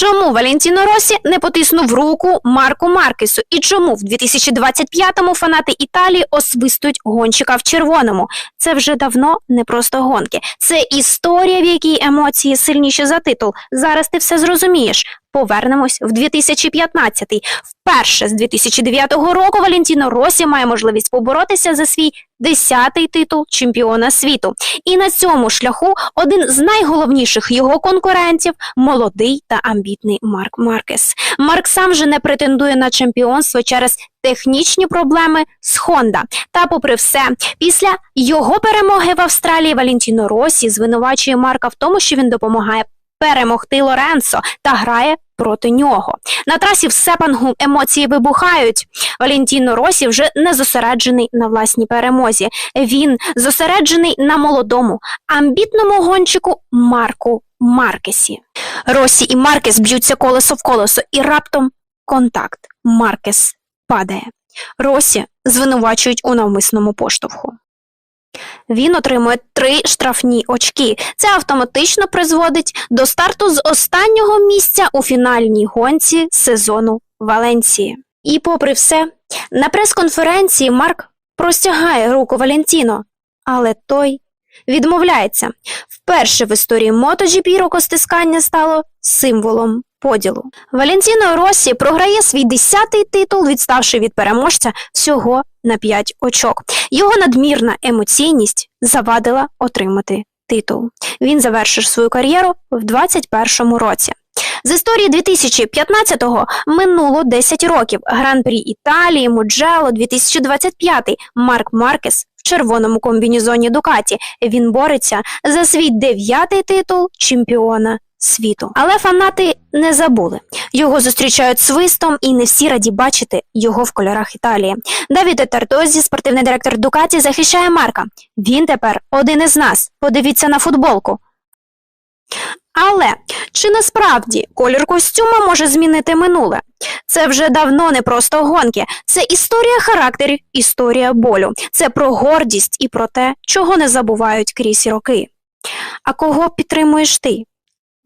Чому Валентіно Росі не потиснув руку Марку Маркесу? І чому в 2025-му фанати Італії освистують гонщика в червоному? Це вже давно не просто гонки. Це історія, в якій емоції сильніші за титул. Зараз ти все зрозумієш. Повернемось в 2015-й. Вперше з 2009 року Валентіно Росі має можливість поборотися за свій десятий титул чемпіона світу. І на цьому шляху один з найголовніших його конкурентів молодий та амбітний Марк Маркес. Марк сам же не претендує на чемпіонство через технічні проблеми з Honda. Та, попри все, після його перемоги в Австралії Валентіно Росі звинувачує Марка в тому, що він допомагає перемогти Лоренцо та грає проти нього. На трасі в Сепангу емоції вибухають. Валентіно Росі вже не зосереджений на власній перемозі. Він зосереджений на молодому, амбітному гонщику Марку Маркесі. Росі і Маркес б'ються колесо в колесо, і раптом контакт. Маркес падає. Росі звинувачують у навмисному поштовху. Він отримує три штрафні очки. Це автоматично призводить до старту з останнього місця у фінальній гонці сезону Валенції. І, попри все, на прес-конференції Марк простягає руку Валентіно, але той відмовляється. Вперше в історії MotoGP рукостискання стало символом поділу. Валентіно Росі програє свій десятий титул, відставши від переможця всього на 5 очок. Його надмірна емоційність завадила отримати титул. Він завершив свою кар'єру в 21-му році. З історії 2015-го минуло 10 років. Гран-прі Італії, Муджело, 2025 Марк Маркес в червоному комбінезоні Дукаті. Він бореться за свій дев'ятий титул чемпіона світу. Але фанати не забули. Його зустрічають свистом, і не всі раді бачити його в кольорах Італії. Давіде Тартозі, спортивний директор Дукаті, захищає Марка. Він тепер один із нас. Подивіться на футболку. Але чи насправді колір костюма може змінити минуле? Це вже давно не просто гонки, це історія характерів, історія болю. Це про гордість і про те, чого не забувають крізь роки. А кого підтримуєш ти?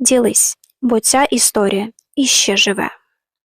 Ділись, бо ця історія іще живе.